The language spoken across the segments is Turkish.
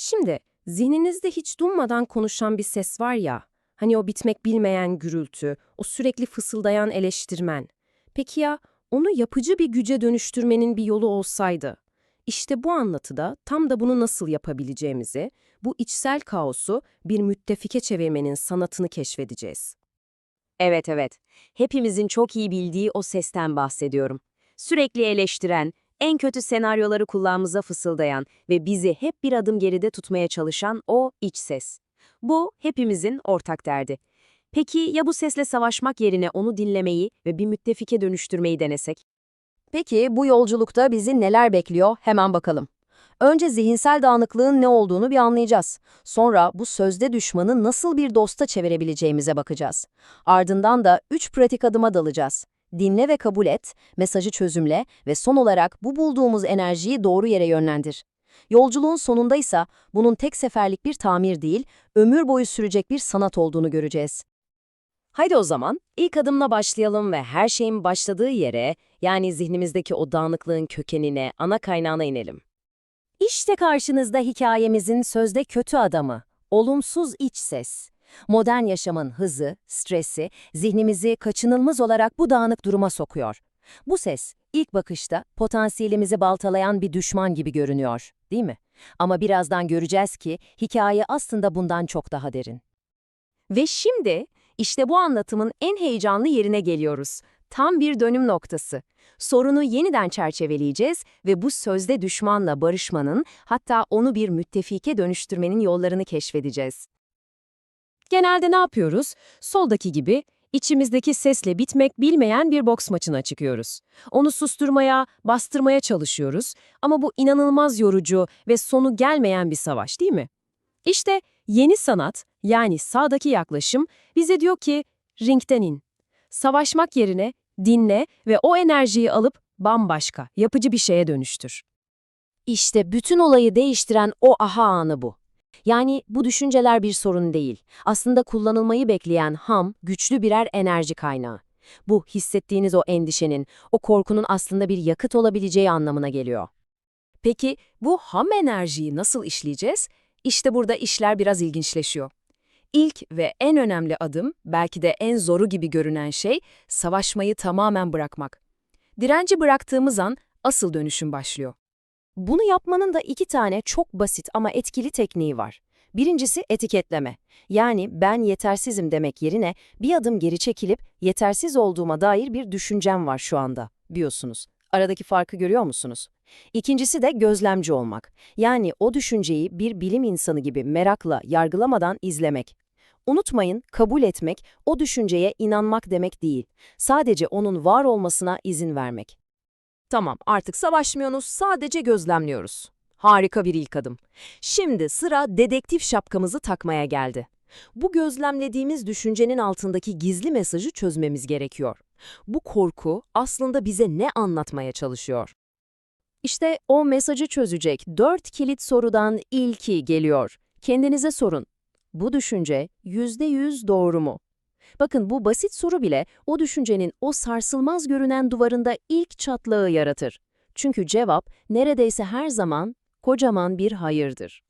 Şimdi zihninizde hiç durmadan konuşan bir ses var ya, hani o bitmek bilmeyen gürültü, o sürekli fısıldayan eleştirmen. Peki ya onu yapıcı bir güce dönüştürmenin bir yolu olsaydı? İşte bu anlatıda tam da bunu nasıl yapabileceğimizi, bu içsel kaosu bir müttefike çevirmenin sanatını keşfedeceğiz. Evet evet. Hepimizin çok iyi bildiği o sesten bahsediyorum. Sürekli eleştiren, en kötü senaryoları kulağımıza fısıldayan ve bizi hep bir adım geride tutmaya çalışan o iç ses. Bu hepimizin ortak derdi. Peki ya bu sesle savaşmak yerine onu dinlemeyi ve bir müttefike dönüştürmeyi denesek? Peki bu yolculukta bizi neler bekliyor hemen bakalım. Önce zihinsel dağınıklığın ne olduğunu bir anlayacağız. Sonra bu sözde düşmanı nasıl bir dosta çevirebileceğimize bakacağız. Ardından da üç pratik adıma dalacağız. Dinle ve kabul et, mesajı çözümle ve son olarak bu bulduğumuz enerjiyi doğru yere yönlendir. Yolculuğun sonundaysa bunun tek seferlik bir tamir değil, ömür boyu sürecek bir sanat olduğunu göreceğiz. Haydi o zaman ilk adımla başlayalım ve her şeyin başladığı yere, yani zihnimizdeki o dağınıklığın kökenine, ana kaynağına inelim. İşte karşınızda hikayemizin sözde kötü adamı, olumsuz iç ses. Modern yaşamın hızı, stresi, zihnimizi kaçınılmaz olarak bu dağınık duruma sokuyor. Bu ses, ilk bakışta potansiyelimizi baltalayan bir düşman gibi görünüyor, değil mi? Ama birazdan göreceğiz ki hikaye aslında bundan çok daha derin. Ve şimdi işte bu anlatımın en heyecanlı yerine geliyoruz. Tam bir dönüm noktası. Sorunu yeniden çerçeveleyeceğiz ve bu sözde düşmanla barışmanın, hatta onu bir müttefike dönüştürmenin yollarını keşfedeceğiz. Genelde ne yapıyoruz? Soldaki gibi içimizdeki sesle bitmek bilmeyen bir boks maçına çıkıyoruz. Onu susturmaya, bastırmaya çalışıyoruz ama bu inanılmaz yorucu ve sonu gelmeyen bir savaş değil mi? İşte yeni sanat, yani sağdaki yaklaşım bize diyor ki ringden in. Savaşmak yerine dinle ve o enerjiyi alıp bambaşka, yapıcı bir şeye dönüştür. İşte bütün olayı değiştiren o aha anı bu. Yani bu düşünceler bir sorun değil. Aslında kullanılmayı bekleyen ham, güçlü birer enerji kaynağı. Bu hissettiğiniz o endişenin, o korkunun aslında bir yakıt olabileceği anlamına geliyor. Peki bu ham enerjiyi nasıl işleyeceğiz? İşte burada işler biraz ilginçleşiyor. İlk ve en önemli adım, belki de en zoru gibi görünen şey, savaşmayı tamamen bırakmak. Direnci bıraktığımız an asıl dönüşüm başlıyor. Bunu yapmanın da iki tane çok basit ama etkili tekniği var. Birincisi etiketleme. Yani ben yetersizim demek yerine bir adım geri çekilip yetersiz olduğuma dair bir düşüncem var şu anda diyorsunuz. Aradaki farkı görüyor musunuz? İkincisi de gözlemci olmak. Yani o düşünceyi bir bilim insanı gibi merakla, yargılamadan izlemek. Unutmayın, kabul etmek, o düşünceye inanmak demek değil. Sadece onun var olmasına izin vermek. Tamam, artık savaşmıyoruz, sadece gözlemliyoruz. Harika bir ilk adım. Şimdi sıra dedektif şapkamızı takmaya geldi. Bu gözlemlediğimiz düşüncenin altındaki gizli mesajı çözmemiz gerekiyor. Bu korku aslında bize ne anlatmaya çalışıyor? İşte o mesajı çözecek dört kilit sorudan ilki geliyor. Kendinize sorun. Bu düşünce yüzde yüz doğru mu? Bakın bu basit soru bile o düşüncenin o sarsılmaz görünen duvarında ilk çatlağı yaratır. Çünkü cevap neredeyse her zaman kocaman bir hayırdır.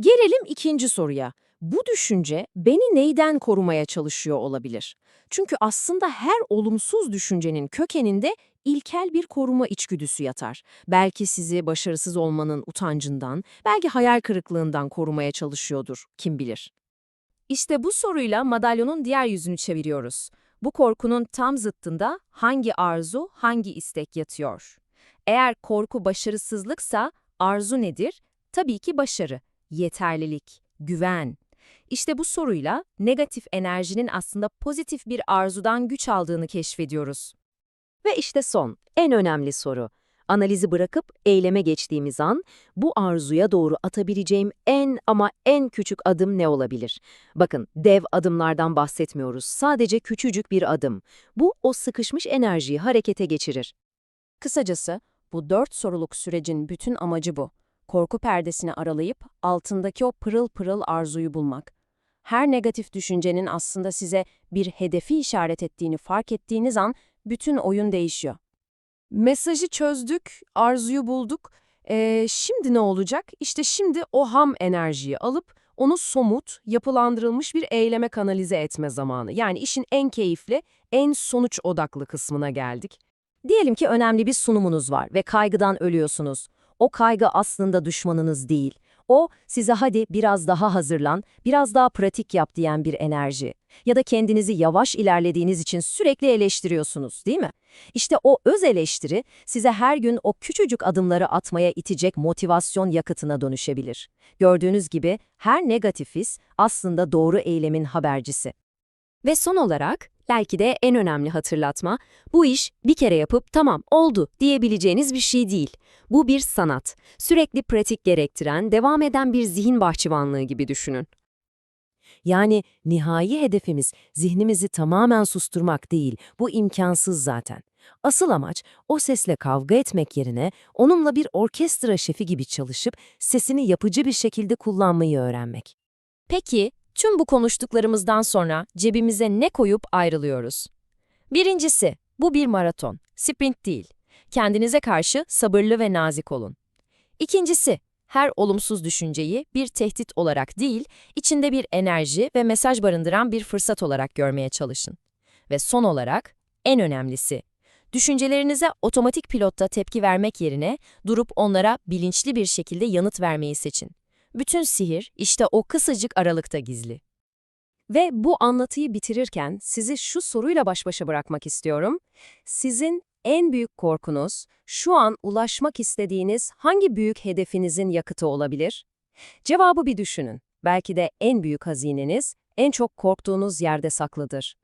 Gelelim ikinci soruya. Bu düşünce beni neyden korumaya çalışıyor olabilir? Çünkü aslında her olumsuz düşüncenin kökeninde ilkel bir koruma içgüdüsü yatar. Belki sizi başarısız olmanın utancından, belki hayal kırıklığından korumaya çalışıyordur, kim bilir. İşte bu soruyla madalyonun diğer yüzünü çeviriyoruz. Bu korkunun tam zıttında hangi arzu, hangi istek yatıyor? Eğer korku başarısızlıksa arzu nedir? Tabii ki başarı, yeterlilik, güven. İşte bu soruyla negatif enerjinin aslında pozitif bir arzudan güç aldığını keşfediyoruz. Ve işte son, en önemli soru. Analizi bırakıp eyleme geçtiğimiz an, bu arzuya doğru atabileceğim en ama en küçük adım ne olabilir? Bakın, dev adımlardan bahsetmiyoruz. Sadece küçücük bir adım. Bu, o sıkışmış enerjiyi harekete geçirir. Kısacası, bu dört soruluk sürecin bütün amacı bu. Korku perdesini aralayıp altındaki o pırıl pırıl arzuyu bulmak. Her negatif düşüncenin aslında size bir hedefi işaret ettiğini fark ettiğiniz an bütün oyun değişiyor. Mesajı çözdük, arzuyu bulduk. Ee, şimdi ne olacak? İşte şimdi o ham enerjiyi alıp onu somut, yapılandırılmış bir eyleme kanalize etme zamanı. Yani işin en keyifli, en sonuç odaklı kısmına geldik. Diyelim ki önemli bir sunumunuz var ve kaygıdan ölüyorsunuz. O kaygı aslında düşmanınız değil. O size hadi biraz daha hazırlan, biraz daha pratik yap diyen bir enerji. Ya da kendinizi yavaş ilerlediğiniz için sürekli eleştiriyorsunuz, değil mi? İşte o öz eleştiri size her gün o küçücük adımları atmaya itecek motivasyon yakıtına dönüşebilir. Gördüğünüz gibi her negatif his aslında doğru eylemin habercisi. Ve son olarak, belki de en önemli hatırlatma, bu iş bir kere yapıp tamam oldu diyebileceğiniz bir şey değil. Bu bir sanat. Sürekli pratik gerektiren, devam eden bir zihin bahçıvanlığı gibi düşünün. Yani nihai hedefimiz zihnimizi tamamen susturmak değil, bu imkansız zaten. Asıl amaç o sesle kavga etmek yerine onunla bir orkestra şefi gibi çalışıp sesini yapıcı bir şekilde kullanmayı öğrenmek. Peki, tüm bu konuştuklarımızdan sonra cebimize ne koyup ayrılıyoruz? Birincisi, bu bir maraton, sprint değil. Kendinize karşı sabırlı ve nazik olun. İkincisi, her olumsuz düşünceyi bir tehdit olarak değil, içinde bir enerji ve mesaj barındıran bir fırsat olarak görmeye çalışın. Ve son olarak, en önemlisi, düşüncelerinize otomatik pilotta tepki vermek yerine durup onlara bilinçli bir şekilde yanıt vermeyi seçin. Bütün sihir işte o kısacık aralıkta gizli. Ve bu anlatıyı bitirirken sizi şu soruyla baş başa bırakmak istiyorum. Sizin en büyük korkunuz, şu an ulaşmak istediğiniz hangi büyük hedefinizin yakıtı olabilir? Cevabı bir düşünün. Belki de en büyük hazineniz, en çok korktuğunuz yerde saklıdır.